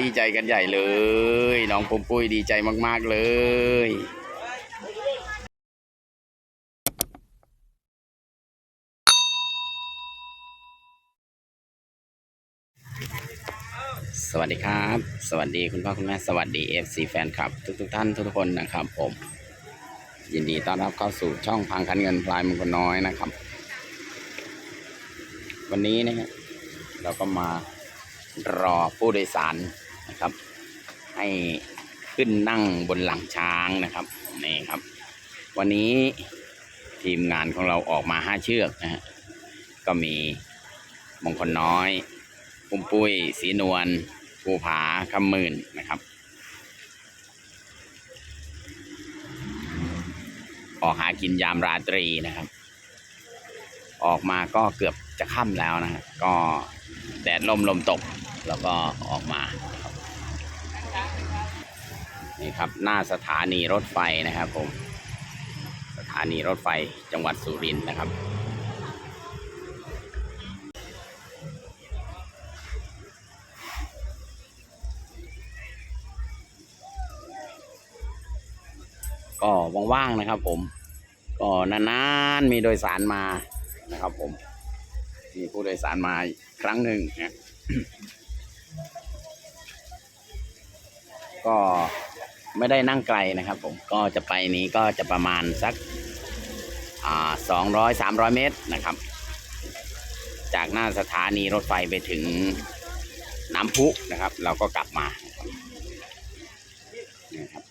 ดีใจกันใหญ่เลย น้องปุ้มปุ้ยดีใจมาก ๆ เลยสวัสดีครับ สวัสดีคุณพ่อคุณแม่สวัสดีเอฟซีแฟนคลับ ทุกทุกๆท่านทุกๆคนนะครับผม ยินดีต้อนรับเข้าสู่ช่องพังคันเงินพลายมงคลน้อยนะครับ วันนี้นะฮะเราก็มารอผู้โดยสาร นะครับ ให้ขึ้นนั่งบนหลังช้างนะครับนี่ครับ วันนี้ทีมงานของเราออกมาห้าเชือกนะฮะก็มีมงคลน้อยปุ้มปุ้ยสีนวลภูผาคำมื่นนะครับ ออกหากินยามราตรีนะครับ ออกมาก็เกือบจะค่ำแล้วนะก็แดดลมลมตก แล้วก็ออกมา นี่ครับหน้าสถานีรถไฟนะครับผม สถานีรถไฟจังหวัดสุรินทร์นะครับก็ว่างๆนะครับ ผม ก็นานๆมีโดยสารมานะครับ ผม มีผู้โดยสารมาครั้งหนึ่งนะก็ ไม่ได้นั่งไกลนะครับ ผมก็จะไปนี้ก็จะประมาณสักอ่าสองร้อยสามร้อยเมตรนะครับ จากหน้าสถานีรถไฟไปถึงน้ำพุนะครับ เราก็กลับมานะครับนี่ครับ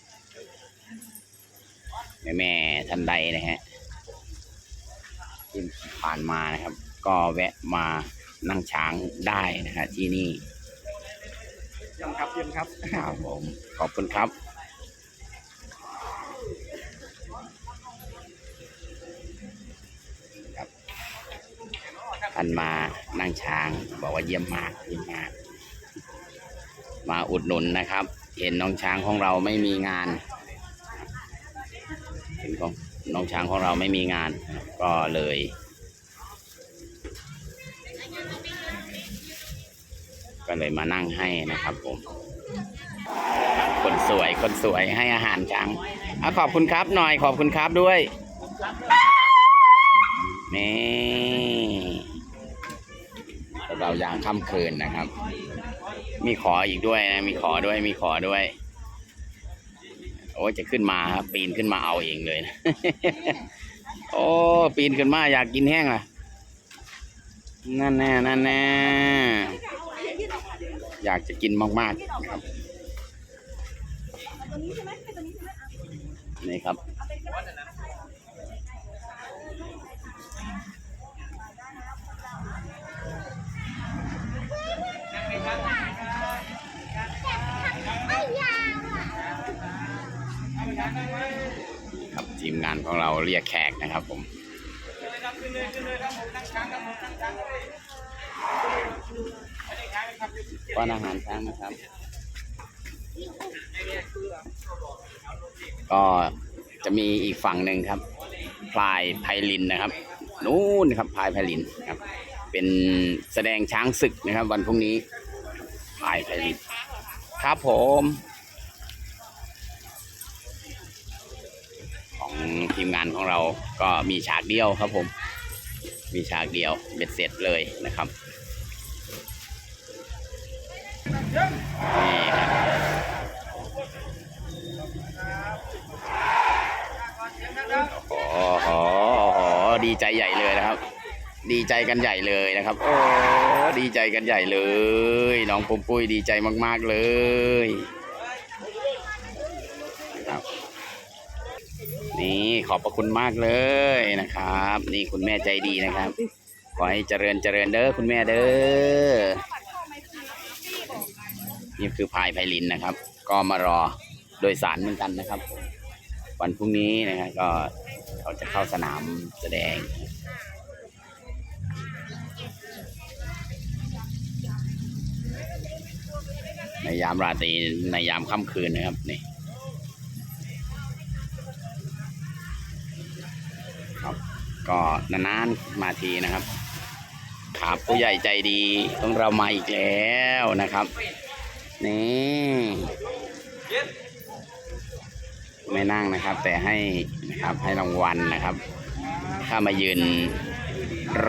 แม่แม่ๆท่านใดนะฮะที่ผ่านมานะครับ ก็แวะมานั่งช้างได้นะฮะที่นี่เยี่ยมครับเยี่ยมครับครับผมขอบคุณครับครับ ท่านมานั่งช้าง บอกว่าเยี่ยมมากเยี่ยมมาก มาอุดหนุนนะครับ เห็นน้องช้างของเราไม่มีงาน เห็นของน้องช้างของเราไม่มีงาน ก็เลยก็เลยมานั่งให้นะครับผม คนสวย คนสวยให้อาหารช้างอขอบคุณครับหน่อยขอบคุณครับด้วย นี่ เรายางค่ำคืนนะครับ มีขออีกด้วยนะมีขอด้วยมีขอด้วย โอ้จะขึ้นมาครับปีนขึ้นมาเอาเองเลยนะโอ้ปีนขึ้นมาอยากกินแห้งอะ นั่นแน่นั่นแน่อยากจะกินมากๆครับนี่ครับ ครับทีมงานของเราเรียกแขกนะครับผมป้อนอาหารช้างนะครับ ก็จะมีอีกฝั่งหนึ่งครับพลายไพลินนะครับ นู่นครับพลายไพลินครับ เป็นแสดงช้างศึกนะครับ วันพรุ่งนี้พลายไพลินครับผม มงานของเราก็มีฉากเดียวครับผม มีฉากเดียวเบ็ดเสร็จเลยนะครับนี่ครับโอ้โหโอ้โหดีใจใหญ่เลยนะครับ ดีใจกันใหญ่เลยนะครับ โอ้ดีใจกันใหญ่เลย น้องปุ้มปุ้ยดีใจมาก ๆ เลยนะครับ นี่ขอบพระคุณมากเลยนะครับ นี่คุณแม่ใจดีนะครับ ขอให้เจริญเจริญเด้อคุณแม่เด้อนี่คือพายไพลินนะครับ ก็มารอโดยสารเหมือนกันนะครับ วันพรุ่งนี้นะฮะก็เขาจะเข้าสนามแสดงในยามราตรีในยามค่ำคืนนะครับนี่ ก็นานๆมาทีนะครับ ครับผู้ใหญ่ใจดีของเรามาอีกแล้วนะครับ นี่ไม่นั่งนะครับ แต่ให้นะครับให้รางวัลนะครับ ถ้ามายืน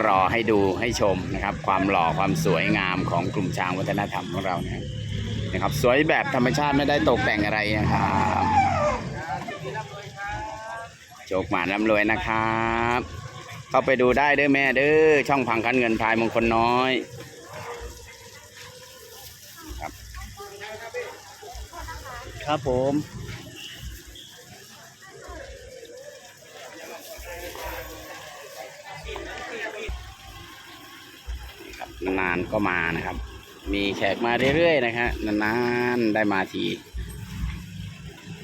รอให้ดูให้ชมนะครับ ความหล่อความสวยงามของกลุ่มช้างวัฒนธรรมของเรานะครับนะครับ สวยแบบธรรมชาติไม่ได้ตกแต่งอะไรนะครับโจกหมาร่ำรวยนะครับ เข้าไปดูได้เด้อแม่เด้อช่องพังคันเงินพายมงคลน้อยครับครับผมนานๆก็มานะครับ มีแขกมาเรื่อยๆนะฮะนานๆได้มาที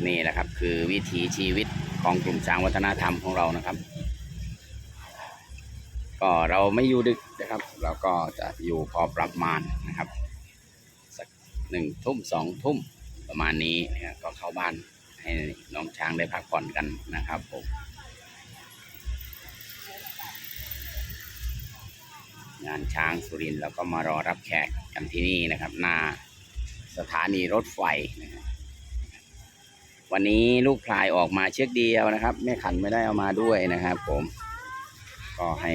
นี่แหละครับ คือวิถีชีวิตของกลุ่มช้างวัฒนธรรมของเรานะครับ ก็เราไม่อยู่ดึกนะครับ เราก็จะอยู่พอประมาณนะครับ สักหนึ่งทุ่มสองทุ่มประมาณนี้นะครับก็เข้าบ้านให้น้องช้างได้พักผ่อนกันนะครับผมงานช้างสุรินทร์เราก็มารอรับแขกกันที่นี่นะครับ หน้าสถานีรถไฟนะครับวันนี้ลูกพลายออกมาเชือกเดียวนะครับ แม่ขันไม่ได้เอามาด้วยนะครับผม ก็ให้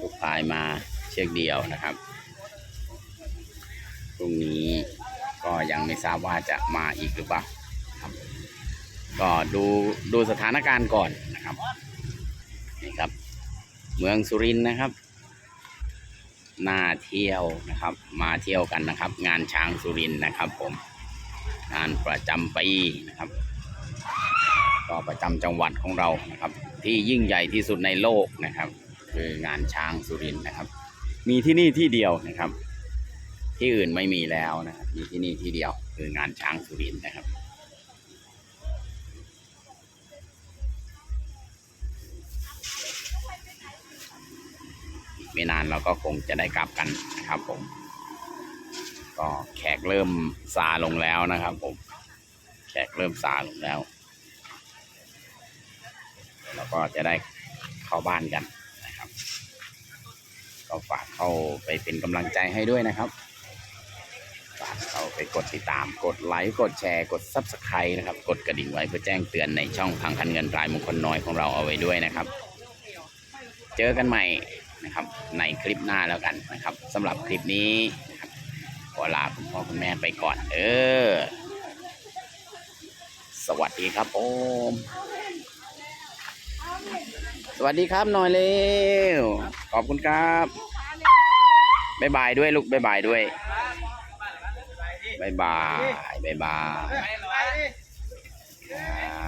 ลูกพลายมาเชือกเดียวนะครับพรุ่งนี้ก็ยังไม่ทราบว่าจะมาอีกหรือเปล่าครับ ก็ดูดูสถานการณ์ก่อนนะครับนี่ครับ เมืองสุรินทร์นะครับน่าเที่ยวนะครับ มาเที่ยวกันนะครับ งานช้างสุรินทร์นะครับ ผมงานประจำปีนะครับ ก็ประจำจังหวัดของเรานะครับ ที่ยิ่งใหญ่ที่สุดในโลกนะครับ คืองานช้างสุรินนะครับ มีที่นี่ที่เดียวนะครับ ที่อื่นไม่มีแล้วนะครับมีที่นี่ที่เดียว คืองานช้างสุรินนะครับไม่นานเราก็คงจะได้กลับกันนะครับผม ก็แขกเริ่มซาลงแล้วนะครับผม แขกเริ่มซาลงแล้ว ก็จะได้เข้าบ้านกันนะครับ ก็ฝากเข้าไปเป็นกำลังใจให้ด้วยนะครับ ฝากเข้าไปกดติดตาม กดไลค์ กดแชร์ กด Subscribe นะครับ กดกระดิ่งไว้เพื่อแจ้งเตือนในช่องพังคันเงินปลายมงคลน้อยของเราเอาไว้ด้วยนะครับ เจอกันใหม่นะครับในคลิปหน้าแล้วกันนะครับสำหรับคลิปนี้นะครับขอลาคุณพ่อคุณแม่ไปก่อน เออ สวัสดีครับผม สวัสดีครับหน่อยเร็วขอบคุณครับบ๊ายบายด้วยลูกบ๊ายบายด้วยบ๊ายบายบ๊ายบายครับ